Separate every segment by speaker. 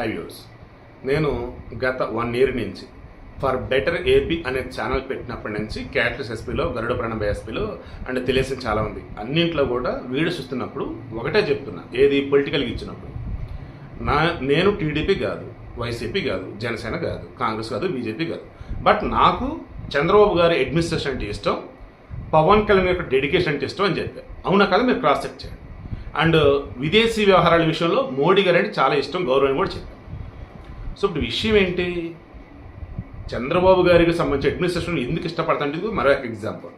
Speaker 1: High నేను గత one year నుంచి ఫర్ బెటర్ ఏపీ అనే ఛానల్ పెట్టినప్పటి నుంచి క్యాట్లెస్ ఎస్పీలో గరుడ ప్రణబ ఎస్పీలో అండ్ తెలిసిన చాలా ఉంది. అన్నింట్లో కూడా వీడియోస్ ఇస్తున్నప్పుడు ఒకటే చెప్తున్నా ఏది పొలిటికల్గా ఇచ్చినప్పుడు. నా నేను టీడీపీ కాదు వైసీపీ కాదు జనసేన కాదు కాంగ్రెస్ కాదు బీజేపీ కాదు. బట్ నాకు చంద్రబాబు గారి అడ్మినిస్ట్రేషన్ అంటే ఇష్టం పవన్ కళ్యాణ్ యొక్క డెడికేషన్ అంటే ఇష్టం అని చెప్పారు అవునా కదా మీరు క్రాస్ చెక్ చేయండి? అండ్ విదేశీ వ్యవహారాల విషయంలో మోడీ గారు అంటే చాలా ఇష్టం గౌరవం కూడా చెప్పారు. సో ఇప్పుడు విషయం ఏంటి? చంద్రబాబు గారికి సంబంధించి అడ్మినిస్ట్రేషన్ ఎందుకు ఇష్టపడతాంటే మరో ఒక ఎగ్జాంపుల్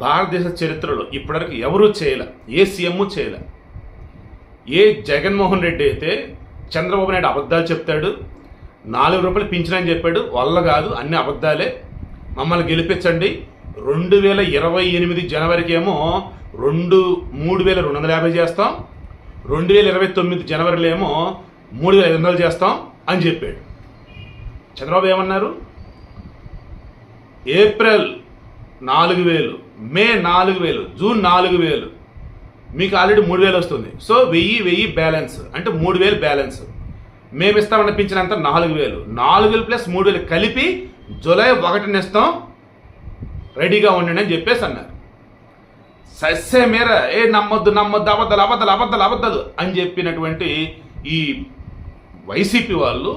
Speaker 1: భారతదేశ చరిత్రలో ఇప్పటివరకు ఎవరూ చేయలే ఏ సీఎం చేయలే. ఏ జగన్మోహన్ రెడ్డి అయితే చంద్రబాబు నాయుడు అబద్ధాలు చెప్తాడు నాలుగు రూపాయలు పింఛనని చెప్పాడు వల్ల కాదు అన్ని అబద్ధాలే. మమ్మల్ని గెలిపించండి. రెండు వేల ఇరవై ఎనిమిది జనవరికి ఏమో రెండు మూడు వేల రెండు వందల యాభై చేస్తాం. రెండు వేల ఇరవై తొమ్మిది జనవరిలో ఏమో మూడు వేల ఐదు వందలు చేస్తాం అని చెప్పాడు. చంద్రబాబు ఏమన్నారు? ఏప్రిల్ నాలుగు వేలు మే నాలుగు వేలు జూన్ నాలుగు వేలు. మీకు ఆల్రెడీ మూడు వేలు వస్తుంది. సో వెయ్యి వెయ్యి బ్యాలెన్స్. అంటే మూడు వేలు బ్యాలెన్స్. మేము ఇస్తామన్న పింఛనంత నాలుగు వేలు. నాలుగు వేలు ప్లస్ మూడు వేలు కలిపి జూలై ఒకటిని ఇస్తాం. రెడీగా ఉండండి అని చెప్పేసి అన్నారు. సస్సే మేర ఏ నమ్మొద్దు నమ్మొద్దు అబద్ధాలు అబద్ధాలు అబద్ధాలు అబద్ధాలు అని చెప్పినటువంటి ఈ వైసీపీ వాళ్ళు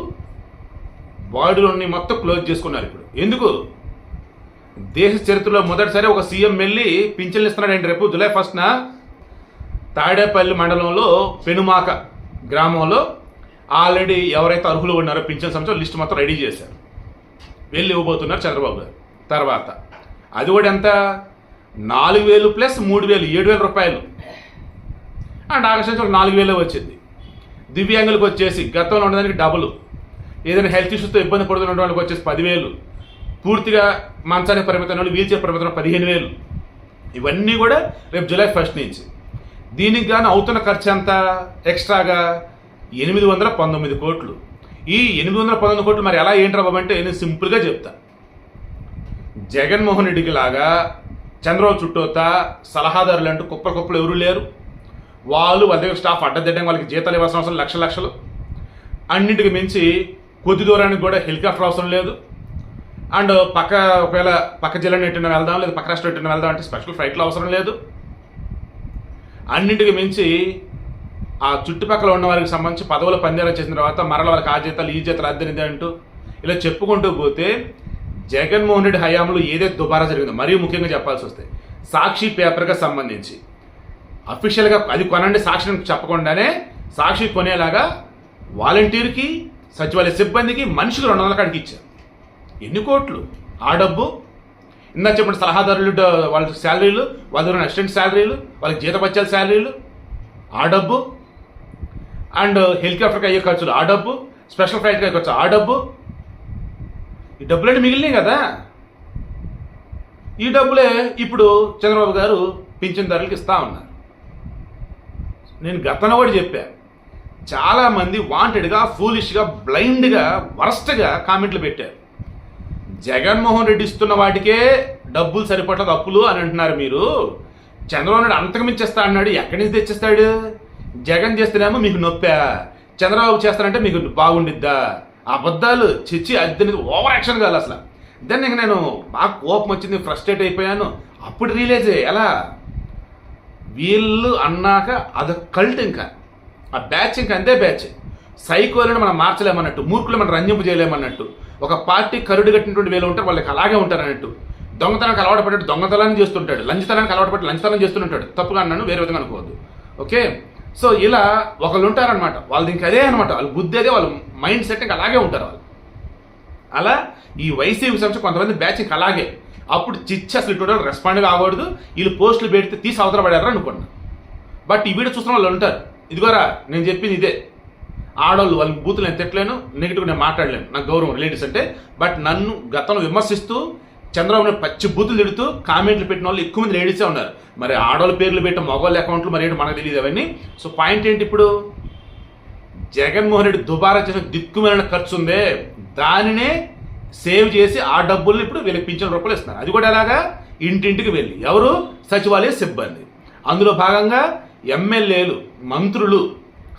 Speaker 1: బాడీలోని మొత్తం క్లోజ్ చేసుకున్నారు ఇప్పుడు. ఎందుకు? దేశ చరిత్రలో మొదటిసారి ఒక సీఎం వెళ్ళి పింఛన్లు ఇస్తున్నాడండి రేపు జూలై ఫస్ట్న తాడేపల్లి మండలంలో పెనుమాక గ్రామంలో ఆల్రెడీ ఎవరైతే అర్హులు ఉన్నారో పింఛన్ సంవత్సరం లిస్ట్ మొత్తం రెడీ చేశారు. వెళ్ళి ఇవ్వబోతున్నారు చంద్రబాబు గారు. తర్వాత అది కూడా ఎంత? నాలుగు వేలు ప్లస్ మూడు వేలు ఏడు వేల రూపాయలు. అండ్ ఆగస్టు ఒక నాలుగు వేలు వచ్చింది. దివ్యాంగులకు వచ్చేసి గతంలో ఉండడానికి డబుల్. ఏదైనా హెల్త్ ఇష్యూస్తో ఇబ్బంది పడుతున్న వాళ్ళకి వచ్చేసి పదివేలు. పూర్తిగా మంచానికి పరిమితం వాళ్ళు వీల్ పరిమితం పదిహేను వేలు. ఇవన్నీ కూడా రేపు జూలై ఫస్ట్ నుంచి. దీనికి గాను అవుతున్న ఖర్చు ఎంత? ఎక్స్ట్రాగా ఎనిమిది వందల పంతొమ్మిది కోట్లు. ఈ ఎనిమిది వందల పంతొమ్మిది కోట్లు మరి ఎలా ఏంటి బాబు నేను సింపుల్గా చెప్తా. జగన్మోహన్ రెడ్డికి లాగా చంద్రబాబు చుట్టూత సలహాదారులు అంటూ కుప్పలు కుప్పలు ఎవరూ లేరు. వాళ్ళు వాళ్ళ దగ్గర స్టాఫ్ అడ్డదిడ్డం వాళ్ళకి జీతాలు ఇవ్వాల్సిన అవసరం లక్ష లక్షలు. అన్నింటికి మించి కొద్ది దూరానికి కూడా హెలికాప్టర్ అవసరం లేదు. అండ్ పక్క ఒకవేళ పక్క జిల్లా ఎట్టిన వెళ్దాం లేదా పక్క రాష్ట్రం ఎట్టిన వెళ్దాం అంటే స్పెషల్ ఫ్లైట్లు అవసరం లేదు. అన్నింటికి మించి ఆ చుట్టుపక్కల ఉన్న వారికి సంబంధించి పదవులు పందేలు చేసిన తర్వాత మరల వాళ్ళకి ఆ జీతాలు ఈ జీతాలు అద్దెనిది అంటూ ఇలా చెప్పుకుంటూ పోతే జగన్మోహన్ రెడ్డి హయాంలో ఏదైతే దుబారా జరిగిందో మరీ ముఖ్యంగా చెప్పాల్సి వస్తే సాక్షి పేపర్గా సంబంధించి. అఫీషియల్గా అది కొనండి సాక్షిని చెప్పకుండానే సాక్షి కొనేలాగా వాలంటీర్కి సచివాలయ సిబ్బందికి మనిషికి రెండు వందల కాడికి ఇచ్చారు. ఎన్ని కోట్లు? ఆ డబ్బు? ఇందా చెప్పిన సలహాదారులు వాళ్ళ శాలరీలు వాళ్ళ దగ్గర అసిస్టెంట్ శాలరీలు వాళ్ళకి జీతపత్యాల శాలరీలు ఆ డబ్బు? అండ్ హెలికాప్టర్కి అయ్యే ఖర్చులు ఆ డబ్బు? స్పెషల్ ఫ్లైట్కి అయ్యే ఖర్చు ఆ డబ్బు? ఈ డబ్బులంటే మిగిలినాయి కదా? ఈ డబ్బులే ఇప్పుడు చంద్రబాబు గారు పింఛన్దారులకు ఇస్తా ఉన్నారు. నేను గతంలో కూడా చెప్పా చాలామంది వాంటెడ్గా ఫూలిష్గా బ్లైండ్గా వరస్ట్గా కామెంట్లు పెట్టారు. జగన్మోహన్ రెడ్డి ఇస్తున్న వాటికే డబ్బులు సరిపడదు అప్పులు అని అంటున్నారు మీరు. చంద్రబాబు నాయుడు అంతకు మించేస్తా అన్నాడు ఎక్కడి నుంచి తెచ్చిస్తాడు? జగన్ చేస్తేనేమో మీకు నొప్పా చంద్రబాబు చేస్తానంటే మీకు బాగుండిద్దా? అబద్ధాలు చిచ్చి అద్దెని ఓవర్ యాక్షన్ కాదు అసలు. దెన్ ఇంక నేను బాగా కోపం వచ్చింది ఫ్రస్ట్రేట్ అయిపోయాను. అప్పుడు రిలీజ్ ఎలా? వీళ్ళు అన్నాక అదొక కల్ట్ ఇంకా. ఆ బ్యాచ్ ఇంకా అంతే బ్యాచ్ సైకోలను మనం మార్చలేమన్నట్టు మూర్ఖులు మనం రంజింపు చేయలేమన్నట్టు. ఒక పార్టీ కరుడు కట్టినటువంటి వేలు ఉంటారు వాళ్ళకి అలాగే ఉంటారు అన్నట్టు దొంగతనానికి అలవాటు పడ్డాడు దొంగతనాన్ని చేస్తుంటాడు లంచతనానికి అలవాటు పడ్డాడు లంచతనం చేస్తుంటాడు. తప్పుగా అన్నాను వేరే విధంగా అనుకోవద్దు. ఓకే సో ఇలా ఒకళ్ళు ఉంటారనమాట వాళ్ళ దీనికి అదే అనమాట వాళ్ళ బుద్ధి అదే వాళ్ళ మైండ్ సెట్ అలాగే ఉంటారు వాళ్ళు. అలా ఈ వైసీపీ సంస్థ కొంతమంది బ్యాచింగ్ అలాగే. అప్పుడు చిచ్చి అసలు ఇటువంటి రెస్పాండ్ కాకూడదు. వీళ్ళు పోస్టులు పెడితే తీసి అవతల పడారు అనుకున్నా బట్ ఈ వీడియో చూస్తున్న వాళ్ళు ఉంటారు. ఇదిగోరా నేను చెప్పింది ఇదే. ఆడవాళ్ళు వాళ్ళ బూతులు నేను తిట్టలేను నెగిటివ్ నేను మాట్లాడలేను. నాకు గౌరవం రిలేటివ్స్ అంటే. బట్ నన్ను గతంలో విమర్శిస్తూ చంద్రబాబు నాయుడు పచ్చి బూతులు తిడుతూ కామెంట్లు పెట్టిన వాళ్ళు ఎక్కువ మంది లేడీసే ఉన్నారు. మరి ఆడవాళ్ళ పేర్లు పెట్టిన మగవాళ్ళ అకౌంట్లు మరి ఏంటి మనకు తెలియదు అవన్నీ. సో పాయింట్ ఏంటి ఇప్పుడు? జగన్మోహన్ రెడ్డి దుబారా చేసిన దిక్కుమైన ఖర్చు ఉందే. దానినే సేవ్ చేసి ఆ డబ్బుల్ని ఇప్పుడు వీళ్ళకి పింఛన్ రూపాయలు ఇస్తున్నారు. అది కూడా ఎలాగా? ఇంటింటికి వెళ్ళి. ఎవరు? సచివాలయ సిబ్బంది. అందులో భాగంగా ఎమ్మెల్యేలు మంత్రులు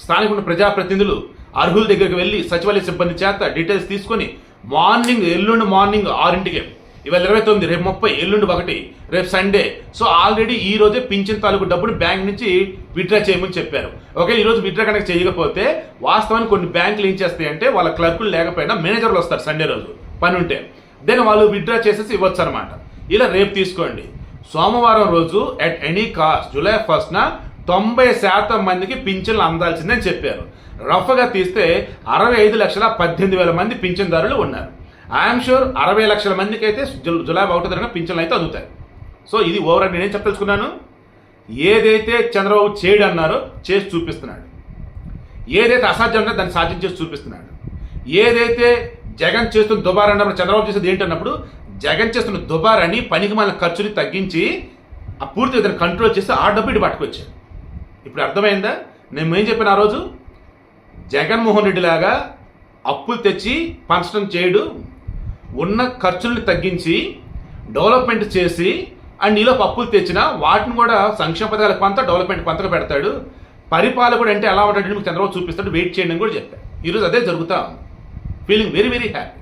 Speaker 1: స్థానిక ఉన్న ప్రజాప్రతినిధులు అర్హుల దగ్గరికి వెళ్ళి సచివాలయ సిబ్బంది చేత డీటెయిల్స్ తీసుకొని మార్నింగ్ ఎల్లుండి మార్నింగ్ ఆరింటికి ఇవాళ ఇరవై తొమ్మిది రేపు ముప్పై ఎల్లుండి ఒకటి రేపు సండే. సో ఆల్రెడీ ఈ రోజే పింఛన్ తాలూకు డబ్బులు బ్యాంక్ నుంచి విత్డ్రా చేయమని చెప్పారు. ఓకే ఈరోజు విత్డ్రా కనుక చేయకపోతే వాస్తవానికి కొన్ని బ్యాంకులు ఏం చేస్తాయంటే వాళ్ళ క్లర్కులు లేకపోయినా మేనేజర్లు వస్తారు సండే రోజు పని ఉంటే దెన్ వాళ్ళు విత్డ్రా చేసేసి ఇవ్వచ్చు అనమాట ఇలా రేపు తీసుకోండి. సోమవారం రోజు అట్ ఎనీ కాస్ట్ జూలై ఫస్ట్న తొంభై శాతం మందికి పింఛన్లు అందాల్సిందని చెప్పారు. రఫ్గా తీస్తే అరవై ఐదు లక్షల పద్దెనిమిది వేల మంది పింఛన్దారులు ఉన్నారు. ఐఎమ్ షూర్ అరవై లక్షల మందికి అయితే జులాబ్ జులై ఒకటో పింఛన్లు అయితే అందుతాయి. సో ఇది ఓవర్ నేనేం చెప్పదలుచుకున్నాను? ఏదైతే చంద్రబాబు చేయడు అన్నారో చేసి చూపిస్తున్నాడు. ఏదైతే అసాధ్యంగా దాన్ని సాధ్యం చేసి చూపిస్తున్నాడు. ఏదైతే జగన్ చేస్తున్న దుబారా అన్నప్పుడు చంద్రబాబు చేసేది ఏంటన్నప్పుడు జగన్ చేస్తున్న దుబారాని పనికి మన ఖర్చుని తగ్గించి ఆ పూర్తిగా దాన్ని కంట్రోల్ చేసి ఆ డబ్బు ఇటు పట్టుకొచ్చాడు. ఇప్పుడు అర్థమైందా? నేను ఏం చెప్పాను ఆ రోజు? జగన్మోహన్ రెడ్డి లాగా అప్పులు తెచ్చి పంచడం చేయడు ఉన్న ఖర్చుల్ని తగ్గించి డెవలప్మెంట్ చేసి అండ్ ఈలోపు పప్పులు తెచ్చిన వాటిని కూడా సంక్షేమ పథకాలకు కొంత డెవలప్మెంట్ కొంతగా పెడతాడు. పరిపాలకుడు అంటే ఎలా ఉంటాడు మీకు చంద్రబాబు చూపిస్తాడు. వెయిట్ చేయండి అని కూడా చెప్పాడు. ఈరోజు అదే జరుగుతా ఫీలింగ్ వెరీ వెరీ హ్యాపీ